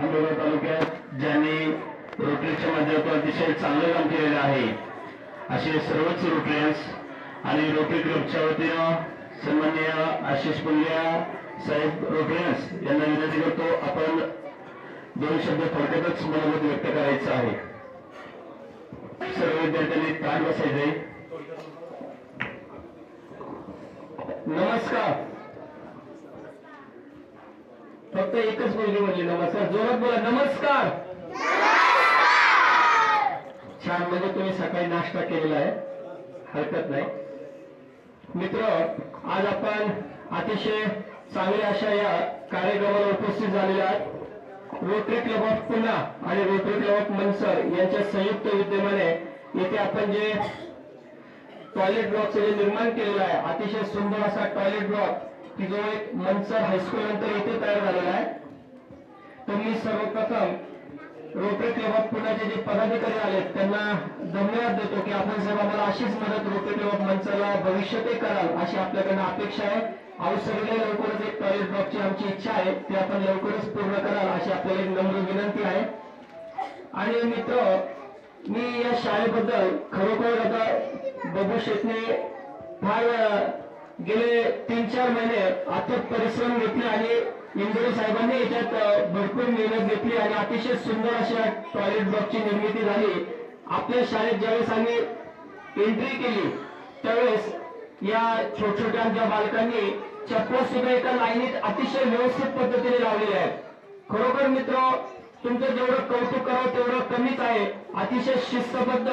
आंबेगाव तालुक्यात ज्यांनी रोटरीच्या माध्यमातून अतिशय चांगलं काम केलेलं आहे असे सर्वच रोटरीयन्स आणि रोटरी क्लबच्या वतीनं आशिष साहेब रोटरीयन्स यांना विनंती करतो आपण दोन शब्द थोडक्यातच मनोगत व्यक्त करायचं आहे सर्व विद्यार्थ्यांनी ताट बसायचे नमस्कार. फक्त एकच मुलगी म्हणली नमस्कार. जोरात बोला नमस्कार. छान म्हणजे तुम्ही सकाळी नाश्ता केलेला आहे. हरकत नाही. मित्र आज आपण अतिशय चांगल्या अशा या कार्यक्रमाला उपस्थित झालेल्या आहात. रोटरी क्लब ऑफ पुणा आणि रोटरी क्लब ऑफ मनसर यांच्या संयुक्त विद्यमाने येथे आपण जे टॉयलेट ब्लॉक जे निर्माण केलेलं आहे अतिशय सुंदर असा टॉयलेट ब्लॉक की जो एक मनसर हायस्कूल नंतर येथे तयार झालेला आहे. तर मी सर्वप्रथम रोटरी क्लब ऑफ पुण्याचे जे पदाधिकारी आलेत त्यांना धन्यवाद देतो की आपण साहेब आम्हाला अशीच मदत रोटरी क्लब ऑफ मनसरला भविष्यातही कराल अशी आपल्याकडनं अपेक्षा आहे. औषधीला लवकरच एक टॉयलेट ब्लॉकची आमची इच्छा आहे ती आपण लवकरच पूर्ण कराल अशी आपल्याला एक नम्र विनंती आहे. आणि मित्र मी या शाळेबद्दल खरोखर आता बबू शेटने फार गेले तीन चार महिने अथक परिश्रम घेतले आणि इंदोरी साहेबांनी याच्यात भरपूर मेहनत घेतली आणि अतिशय सुंदर अशा टॉयलेट ब्लॉकची निर्मिती झाली. आपल्या शाळेत ज्यावेळेस आम्ही एंट्री केली त्यावेळेस या छोट छोट्या आमच्या बालकांनी चप्पल सुद्धा एका लाईनीत अतिशय व्यवस्थित पद्धतीने लावलेल्या आहेत. खरोखर मित्र तुमचं जेवढं कौतुक करावं तेवढं कमीच आहे. अतिशय शिस्तबद्ध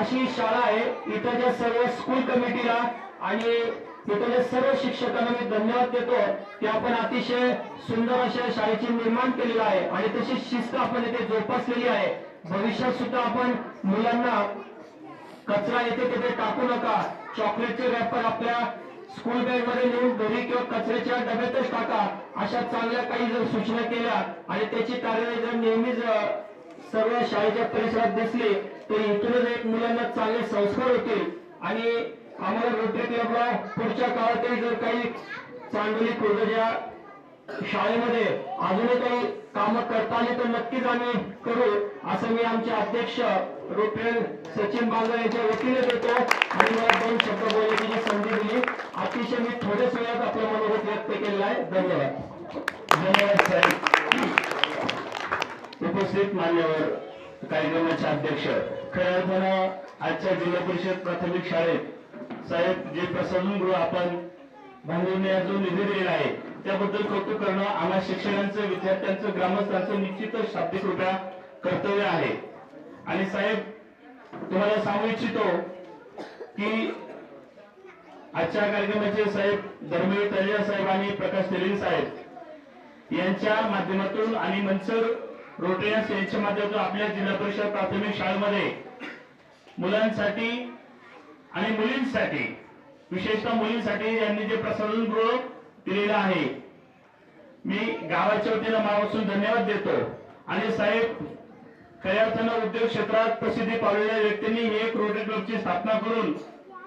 अशी शाळा आहे. इथं सर्व स्कूल कमिटीला आणि इथल्या सर्व शिक्षकांना मी धन्यवाद देतो. की आपण अतिशय सुंदर अशा शाळेची निर्माण केलेली आहे आणि तशी शिस्त आपण इथे जोपासलेली आहे. भविष्यात सुद्धा आपण मुलांना कचरा येथे तिथे टाकू नका. चॉकलेटचे रॅपर आपल्या स्कूल बॅगमध्ये नेऊन घरी किंवा कचऱ्याच्या डब्यातच टाका. अशा चांगल्या काही जर सूचना केल्या आणि त्याची कार्यालय जर नेहमीच सर्व शाळेच्या परिसरात दिसली तर इथूनच एक मुलांना चांगले संस्कार होतील. आणि आम्हाला रोटरी क्लबला पुढच्या काळातही जर काही चांगली खुर्दच्या शाळेमध्ये अजूनही काही कामं करता आली तर नक्कीच आम्ही करू असं मी आमचे अध्यक्ष रोटरी सचिन बांगर यांच्या वतीने देतो. आणि मला दोन शब्द बोलण्याची संधी दिली. अतिशय मी थोड्याच वेळात आपल्या मनोगत व्यक्त केलेला आहे. धन्यवाद. धन्यवाद साहेब उपस्थित मान्यवर कार्यक्रमाचे अध्यक्ष खऱ्या अर्थानं आजच्या जिल्हा परिषद प्राथमिक शाळेत साहेब जे प्रसाधन गृह आपण बांधून जो निधी दिलेला आहे त्याबद्दल कौतुक करणं आम्हा शिक्षकांचं विद्यार्थ्यांचं ग्रामस्थांचं निश्चितच शाब्दिक रुपया कर्तव्य आहे. आणि साहेब तुम्हाला सांगू इच्छितो की आजच्या कार्यक्रमाचे साहेब धर्मवीर तलेजा साहेब आणि प्रकाश तेलीन साहेब यांच्या माध्यमातून आणि मनसर रोटेयन्स यांच्या माध्यमातून आपल्या जिल्हा परिषद प्राथमिक शाळेमध्ये मुलांसाठी आणि मुलींसाठी विशेषतः मुलींसाठी यांनी जे प्रसारण गृह दिलेलं आहे मी गावाच्या वतीनं मावासून धन्यवाद देतो. आणि साहेब खऱ्या अर्थानं उद्योग क्षेत्रात प्रसिद्धी पावलेल्या व्यक्तींनी एक रोटरी क्लबची स्थापना करून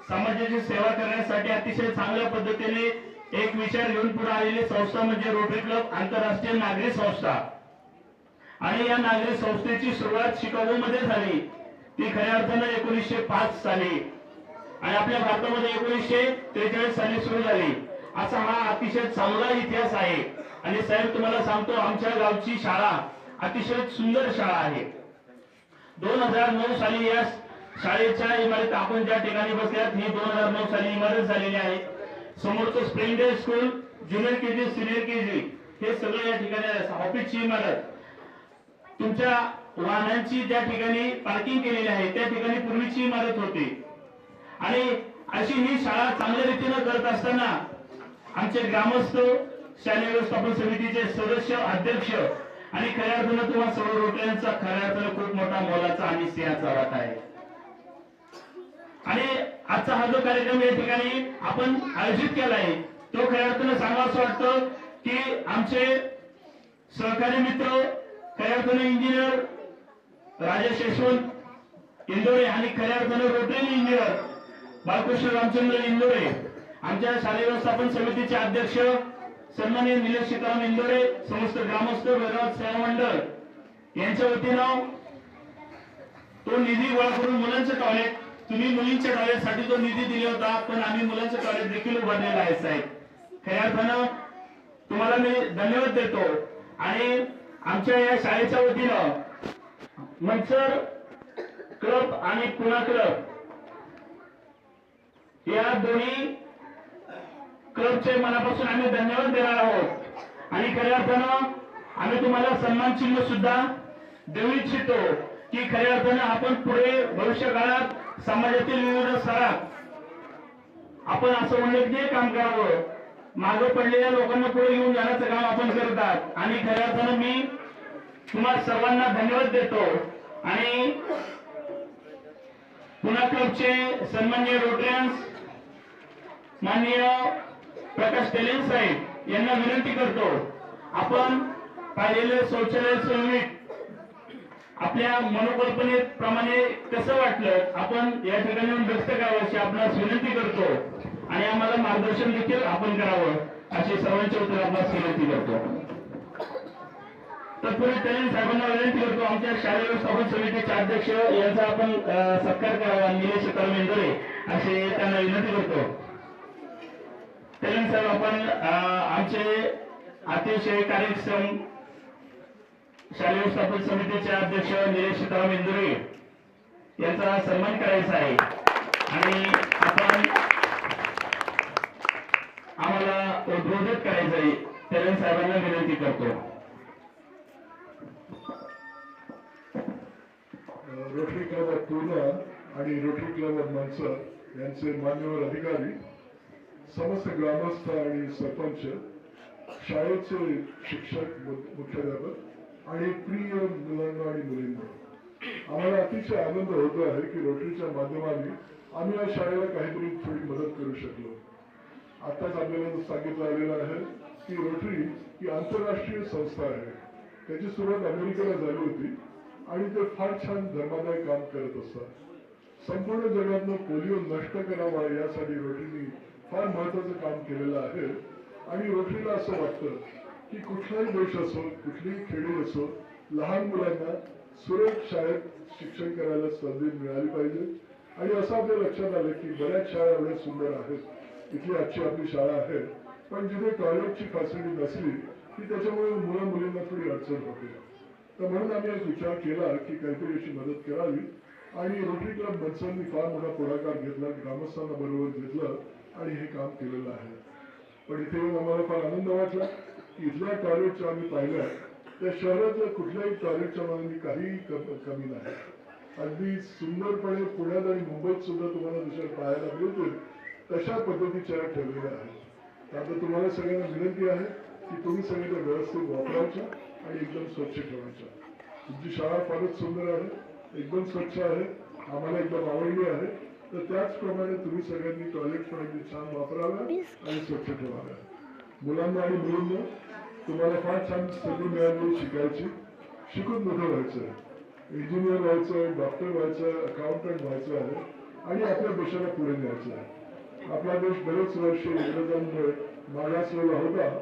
समाजाची सेवा करण्यासाठी अतिशय चांगल्या पद्धतीने एक विचार घेऊन पुढे आलेली संस्था म्हणजे रोटरी क्लब आंतरराष्ट्रीय नागरी संस्था. आणि या नागरी संस्थेची सुरुवात शिकागो मध्ये झाली. ती खऱ्या अर्थानं एकोणीसशे पाच साली. आणि आपल्या भारतामध्ये एकोणीसशे त्रेचाळीस साली सुरू झाली. असा हा अतिशय चांगला इतिहास आहे. आणि साहेब तुम्हाला सांगतो आमच्या गावची शाळा अतिशय सुंदर शाळा आहे. दोन हजार नऊ साली या शाळेच्या इमारत आपण ज्या ठिकाणी बसल्यात ही दोन हजार नऊ साली इमारत झालेली आहे. समोरचं spring day school junior KG senior KG हे सगळं या ठिकाणी ऑफिसची इमारत. तुमच्या वाहनांची ज्या ठिकाणी पार्किंग केलेली आहे त्या ठिकाणी पूर्वीची इमारत होती. आणि अशी ही शाळा चांगल्या रीतीनं करत असताना आमचे ग्रामस्थ शालेय व्यवस्थापन समितीचे सदस्य अध्यक्ष आणि खऱ्या अर्थानं तुम्हाला सर्व रोटल्यांचा खऱ्या अर्थानं खूप मोठा मोलाचा आणि सिंहाचा वाटा आहे. आणि आजचा हा जो कार्यक्रम या ठिकाणी आपण आयोजित केला आहे तो खऱ्या अर्थानं सांगावं असं वाटतं की आमचे सहकारी मित्र खऱ्या अर्थानं इंजिनियर राजेश यशवंत इंदोरे आणि खऱ्या अर्थानं रोटरी इंजिनियर बाळकृष्ण रामचंद्र इंदोरे आमच्या शालेय व्यवस्थापन समितीचे अध्यक्ष सन्माननीय निलेश सीताराम इंदोरे समस्त ग्रामस्थ भैरव सेवा मंडळ यांच्या वतीनं तो निधी गोळा करून मुलांचं टॉयलेट तुम्ही मुलींच्या टॉयलेटसाठी जो निधी दिला होता पण आम्ही मुलांचे टॉयलेट देखील उभारलेलं आहे साहेब. खऱ्या अर्थानं तुम्हाला मी धन्यवाद देतो. आणि आमच्या या शाळेच्या वतीनं मनसर क्लब आणि पुणा क्लब या दोन्ही क्लबचे मनापासून आम्ही धन्यवाद देणार आहोत. आणि खऱ्या अर्थानं आम्ही तुम्हाला सन्मान चिन्ह सुद्धा देऊ इच्छितो की खऱ्या अर्थानं आपण पुढे भविष्य काळात समाजातील विविध स्तरात आपण असं उल्लेखनीय काम करावं. मागे पडलेल्या लोकांना पुढे घेऊन जाण्याचं काम आपण करतात. आणि खऱ्या अर्थानं मी तुम्हा सर्वांना धन्यवाद देतो. आणि पुन्हा क्लबचे सन्मान्य रोटरियन्स माननीय प्रकाश तेलेन साहेब यांना विनंती करतो. आपण पाहिलेले शौचालयाचं युनिट आपल्या मनोकल्पनेप्रमाणे कसं वाटलं आपण या ठिकाणी व्यक्त करावं अशी आपणास विनंती करतो. आणि आम्हाला मार्गदर्शन देखील आपण करावं अशी सर्वांच्या उत्तर आपणास विनंती करतो. तत्पूर्वी साहेबांना विनंती करतो आमच्या शालेय व्यवस्थापन समितीचे अध्यक्ष यांचा आपण सत्कार करावा निलेश कर्मेंद्रे असे त्यांना विनंती करतो. त्यानंतर साहेब आपण आमचे अतिशय कार्यक्षम शालेय व्यवस्थापन समितीचे अध्यक्ष निलेश सीताराम इंदुरे यांचा सन्मान करायचा आहे. आणि आपण आम्हाला उद्बोधित करायचं आहे. तेलंग साहेबांना विनंती करतो. रोटरी क्लब ऑफ पूर्णा आणि रोटरी क्लब ऑफ माणसं यांचे मान्यवर अधिकारी समस्त ग्रामस्थ आणि सरपंच शाळेचे शिक्षक मुख्याध्यापक आणि प्रिय मुलांना आणि मुलींना. आम्हाला अतिशय आनंद होतो आहे की रोटरीच्या माध्यमाने आम्ही या शाळेला काहीतरी थोडी मदत करू शकलो. आताच आपल्याला सांगितलं आलेलं आहे की रोटरी ही आंतरराष्ट्रीय संस्था आहे. त्याची सुरुवात अमेरिकेला झाली होती आणि ते फार छान धर्मादाय काम करत असतात. संपूर्ण जगातनं पोलिओ नष्ट करावा यासाठी रोटरीने फार महत्वाचं काम केलेलं आहे आणि रोटरीला असं वाटतं की कुठलाही देश असो कुठलीही खेडी असो लहान मुलांना सुरेख शाळेत शिक्षण करायला संधी मिळाली पाहिजे. आणि असं आपल्या लक्षात आलं की बऱ्याच शाळा एवढ्या सुंदर आहेत. इथली आजची आपली शाळा आहे. पण जिथे टॉयलेटची फॅसिलिटी नसली की त्याच्यामुळे मुलं मुलींना थोडी अडचण होते. तर म्हणून आम्ही आज विचार केला की काहीतरी अशी मदत करावी. आणि रोटरी क्लब मनसरनी फार मोठा पुढाकार घेतला ग्रामस्थांना बरोबर घेतलं आणि हे काम केलेलं आहे. पण इथे येऊन आम्हाला फार आनंद वाटला. इथल्या टॉयलेटचं आम्ही पाहिलं त्या शहरातल्या कुठल्याही टॉयलेटच्या मानाने काहीही कमी नाही. अगदी सुंदरपणे पुण्यात आणि मुंबईत सुद्धा तुम्हाला जशा पाहायला मिळतील तशा पद्धतीच्या या ठेवलेल्या आहेत. तर आता तुम्हाला सगळ्यांना विनंती आहे की तुम्ही सगळे त्या व्यवस्थित वापरायच्या आणि एकदम स्वच्छ ठेवायच्या. तुमची शाळा फारच सुंदर आहे एकदम स्वच्छ आहे आम्हाला एकदम आवडली आहे. तर त्याचप्रमाणे तुम्ही सगळ्यांनी टॉयलेट पण छान वापराव्या आणि स्वच्छ ठेवाव्या मुलांना आणि मुलींना तुम्हाला फार छान संधी मिळाली शिकायची. शिकून मोठं व्हायचं आहे. इंजिनियर व्हायचं आहे डॉक्टर व्हायचं आहे अकाउंटंट व्हायचं आहे. आणि आपल्या देशाला पुढे न्यायचं आहे. आपला देश बरेच वर्ष इंग्रजांमुळे मागासलेला होता.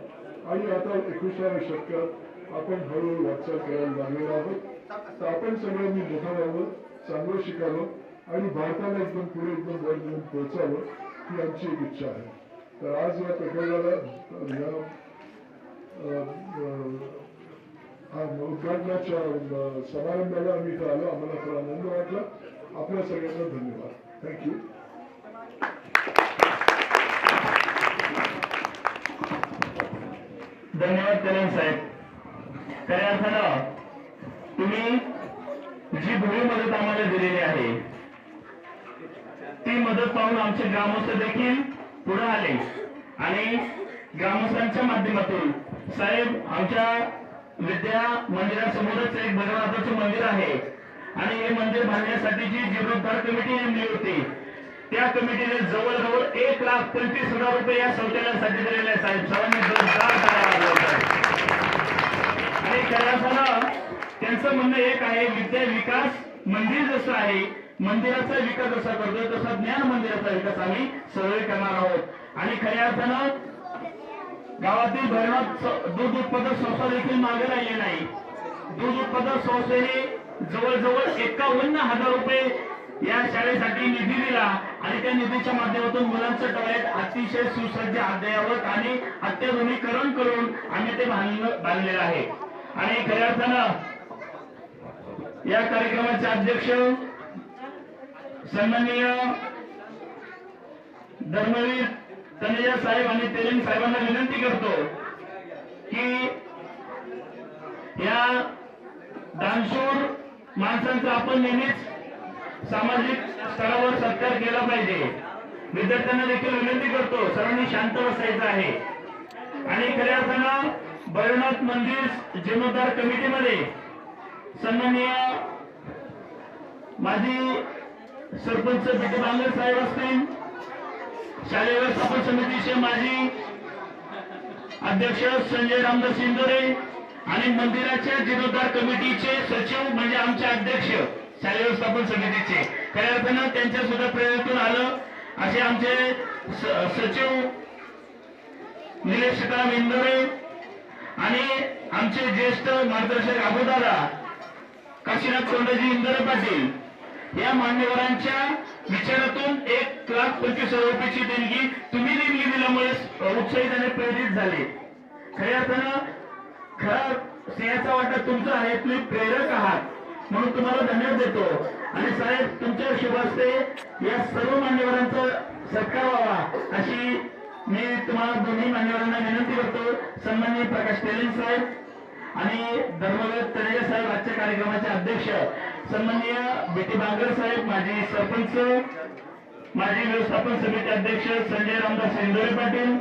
आणि आता एकविसाव्या शतकात आपण हळूहळू वाटचाल करायला लागलेलो आहोत. तर आपण सगळ्यांनी मोठं व्हावं चांगलं शिकावं आणि भारताला एकदम पुढे एकदम वर घेऊन पोहोचावं ही आमची एक इच्छा आहे. तर आज या प्रकल्पाला उद्घाटनाच्या समारंभाला आम्ही इथं आलो आम्हाला फार आनंद वाटला आपल्या सगळ्यांना धन्यवाद थँक्यू धन्यवाद कल्याण साहेब. खऱ्या अर्थानं तुम्ही जी भूमी मदत आम्हाला दिलेली आहे ती मदत पाहून आमचे ग्रामस्थ देखील पुढे आले. आणि ग्रामस्थांच्या माध्यमातून साहेब आमच्या विद्या मंदिरासमोरच एक भगवंताचं मंदिर आहे. आणि हे मंदिर बांधण्यासाठी जी जीर्णोद्धार कमिटी नेमली होती त्या कमिटीने जवळजवळ एक लाख पंचवीस हजार रुपये या शौचालयासाठी दिलेले आहे साहेब सर्वांनी आणि त्यांचं म्हणणं एक आहे विद्या विकास मंदिर जसं आहे मंदिराचा विकास जसा करतोय तसा ज्ञान मंदिराचा विकास आम्ही सगळे करणार आहोत. आणि खऱ्या अर्थानं गावातील धरणात दूध उत्पादक संस्था देखील मागे राहिली नाही. दूध उत्पादक संस्थेने जवळजवळ एकावन्न हजार रुपये या शाळेसाठी निधी दिला आणि त्या निधीच्या माध्यमातून मुलांचं टॉयलेट अतिशय सुसज्ज अद्ययावत आणि अत्याधुनिकरण करून आम्ही ते बांधलं बांधलेलं आहे. आणि खऱ्या अर्थानं या कार्यक्रमाचे अध्यक्ष सन्माननीय धर्मवीर तनेजा साहेब आणि तेलिंग साहेबांना विनंती करतो की या दानशूर माणसांचा आपण नेहमीच सामाजिक स्तरावर सत्कार केला पाहिजे. विद्यार्थ्यांना देखील विनंती करतो सर्वांनी शांत बसायचं आहे. आणि खऱ्या अर्थानं भैरवनाथ मंदिर जीर्णोद्धार कमिटीमध्ये सन्माननीय माझी सरपंच बिटे बांगर साहेब असतील. शालेय व्यवस्थापन समितीचे माजी अध्यक्ष संजय रामदास इंदोरे आणि मंदिराच्या जीर्णोद्धार कमिटीचे सचिव म्हणजे आमचे अध्यक्ष शालेय व्यवस्थापन समितीचे. खऱ्या अर्थानं त्यांच्या सुद्धा प्रेरणेतून आलं. असे आमचे सचिव निलेश सीताराम इंदोरे आणि आमचे ज्येष्ठ मार्गदर्शक अबोदारा काशीनाथ कोंडजी इंदोरे पाटील. या मान्यवरांच्या विचारातून एक लाख पंचवीस हजार रुपयाची देणगी तुम्ही देणगी दिल्यामुळे उत्साहित आणि प्रेरित झाले. खऱ्या अर्थानं खरा सिंहाचा वाटा तुमचा आहे तुम्ही प्रेरक आहात. म्हणून तुम्हाला धन्यवाद देतो. आणि साहेब तुमच्या शुभास्ते या सर्व मान्यवरांचा सत्कार व्हावा अशी मी तुम्हाला दोन्ही मान्यवरांना विनंती करतो. सन्माननीय प्रकाश तेलिंग साहेब आणि धर्मवीर तनेजा साहेब आजच्या कार्यक्रमाचे अध्यक्ष. सन्माननीय बेटी बांगर साहेब माजी सरपंच माजी व्यवस्थापन समिती अध्यक्ष संजय रामदास इंदोरे पाटील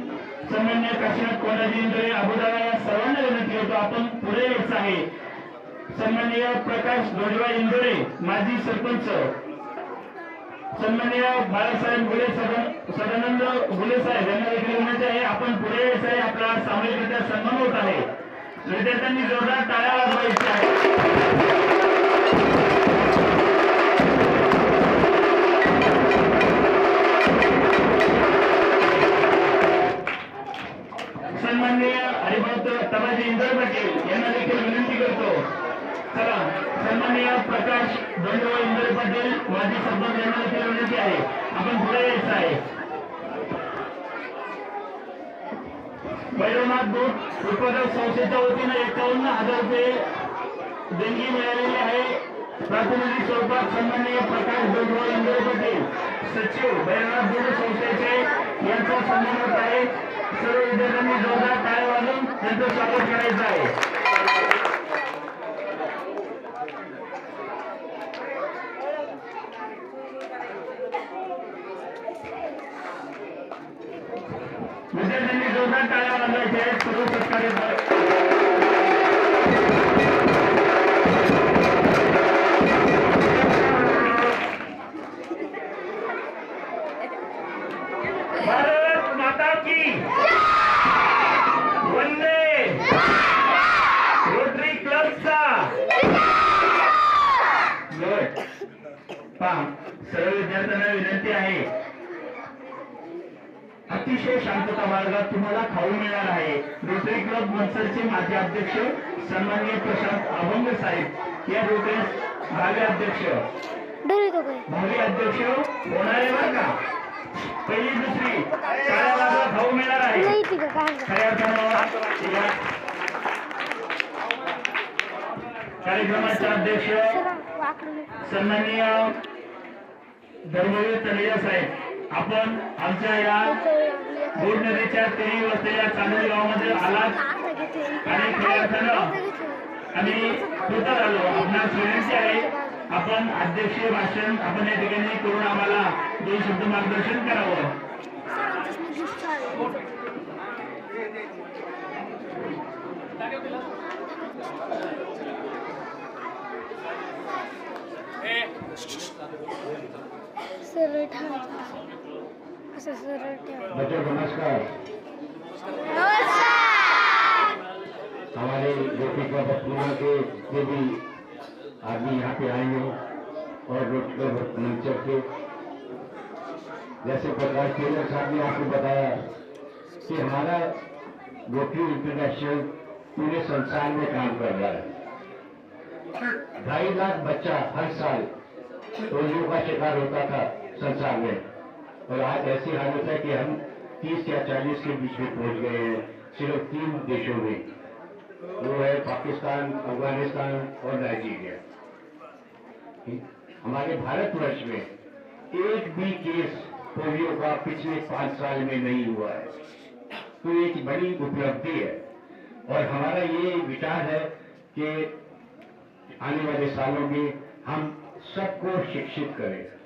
सन्मान्य काशीनाथ कोणाजी इंदोरे अबुदारा या सर्वांना विनंती करतो आपण पुढे यायचं आहे. सन्माननीय प्रकाश दोडवा इंदोरे माजी सरपंच. सन्माननीय बाळासाहेब गुले सदानंद गुले साहेब यांना देखील विनंती आहे आपण पुढे यायचं आहे आपला सामूहिकरित्या सन्मान होत आहे. विद्यार्थ्यांनी जोरदार टाळ्या वाजवायची आहे प्रकाश दोंडवा इंदर पाटील माजी सरपंच यांना देखील विनंती आहे आपण पुढे यायचं आहे. भैरवनाथ दूध उत्पादक संस्थेच्या वतीनं एकावन्न हजार रुपये देणगी मिळालेली आहे. प्रातिनिधिक स्वरूपात सन्माननीय प्रकाश दोंडवा इंदर पाटील सचिव भैरवनाथ दूध संस्थेचे यांचा सन्मान होत आहे. सर्व विद्यार्थ्यांनी जोरदार टाळ्या वाजून त्यांचं स्वागत करायचं आहे विद्यार्थ्यांनी जोरदार टाळ्या वाजवायच्या आहेत सर्व अतिशय शांतता मार्गात तुम्हाला खाऊ मिळणार आहे. रोटरी क्लब मनसरचे माजी अध्यक्ष सन्माननीय प्रशांत अभंग साहेब. या रोटरी भावी अध्यक्ष. भावी अध्यक्ष होणारे बरं का? पहिली दुसरी. खाऊ मिळणार आहे. खऱ्या अर्थानं कार्यक्रमाचे अध्यक्ष सन्माननीय धर्मवीर तलेजा साहेब. आपण आमच्या या बोर नदीच्या तिन्ही या चांदोली गावामध्ये आलात. आणि खऱ्या झालं आम्ही कृतज्ञ झालो आपणास विनंती आहे. आपण अध्यक्षीय भाषण आपण या ठिकाणी करून आम्हाला दोन शब्द मार्गदर्शन करावं. हमारे रोटी क्लब ऑफ़ के जितने भी आदमी यहाँ पे आए हैं और रोटी क्लब ऑफ़ के। जैसे प्रकाश टेलर साहब ने आपको बताया कि हमारा रोटरी इंटरनेशनल पूरे संसार में काम कर रहा है। ढाई लाख बच्चा हर साल पोलियो का शिकार होता था संसार में। और आज ऐसी हालत है कि हम 30 या 40 के बीच में पहुँच गए हैं, सिर्फ़ तीन देशों में। वो है पाकिस्तान, अफ़गानिस्तान और नाइजीरिया। हमारे भारतवर्ष में एक भी केस पोलियो का पिछले पाँच साल में नहीं हुआ है। तो एक बड़ी उपलब्धि है। और हमारा ये विचार है कि आने वाले सालों में हम सबको शिक्षित करेगा